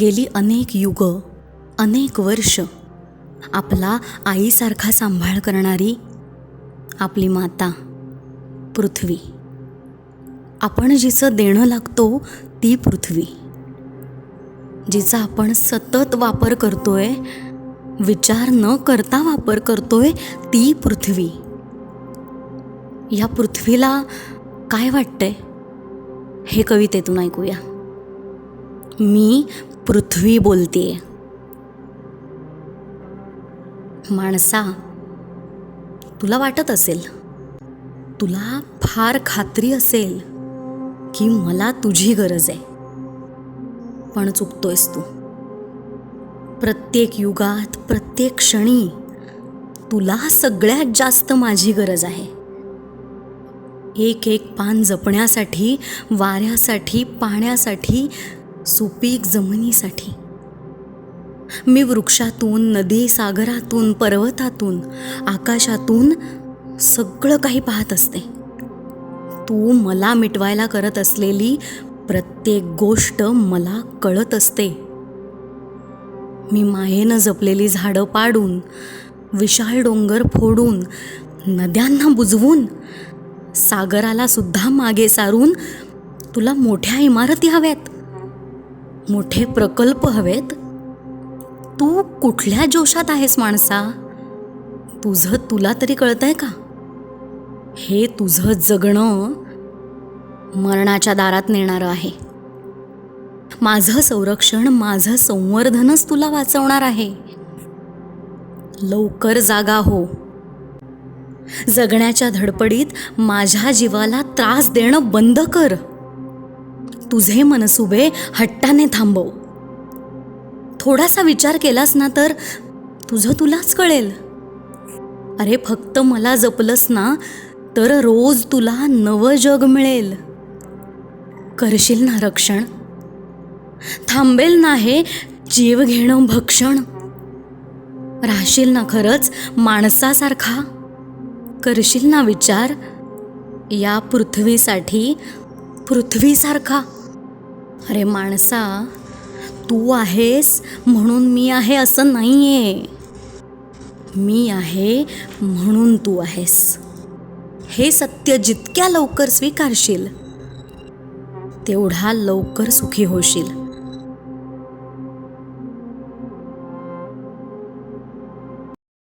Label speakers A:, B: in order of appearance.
A: गेली अनेक युग अनेक वर्ष. आपला आईसारखा सांभाळ करणारी आपली माता पृथ्वी. आपण जिचं देणं लागतो ती पृथ्वी. जिचा आपण सतत वापर करतोय विचार न करता वापर करतोय ती पृथ्वी. या पृथ्वीला काय वाटतंय? हे कवितेतून ऐकूया. मी पृथ्वी बोलतेय. माणसा तुला वाटत असेल तुला फार खात्री असेल की मला तुझी गरज आहे. पण चुकतोयस तू. प्रत्येक युगात प्रत्येक क्षणी तुला सगळ्यात जास्त माझी गरज आहे. एक एक पान जपण्यासाठी वाऱ्यासाठी पाण्यासाठी सुपीक जमिनीसाठी. मी वृक्षातून नदी सागरातून पर्वतातून आकाशातून सगळं काही पाहत असते. तू मला मिटवायला करत असलेली प्रत्येक गोष्ट मला कळत असते. मी मायेनं जपलेली झाडं पाडून विशाल डोंगर फोडून नद्यांना बुजवून सागराला सुद्धा मागे सारून तुला मोठ्या इमारती हव्यात. मोठे प्रकल्प हवेत? तू कुठल्या जोशात आहेस माणसा? तुझं तुला तरी कळतंय का? हे तुझं जगणं मरणाच्या दारात नेणारं आहे. माझं संरक्षण माझं संवर्धनच तुला वाचवणार आहे. लवकर जागा हो. जगण्याच्या धडपडीत माझ्या जीवाला त्रास देणं बंद कर. तुझे मनसुबे हट्टाने थांबव. थोडासा विचार केलास ना तर तुझं तुलाच कळेल. अरे फक्त मला जपलंस ना तर रोज तुला नवं जग मिळेल. करशील ना रक्षण? थांबेल ना हे जीव घेणं भक्षण? राहशील ना खरंच माणसासारखा? करशील ना विचार? या पृथ्वीसाठी पृथ्वीसारखा? अरे माणसा तू आहेस म्हणून मी आहे असं नाही आहे मी आहे म्हणून तू आहेस. हे सत्य जितक्या लवकर स्वीकारशील तेवढा लवकर सुखी होशील.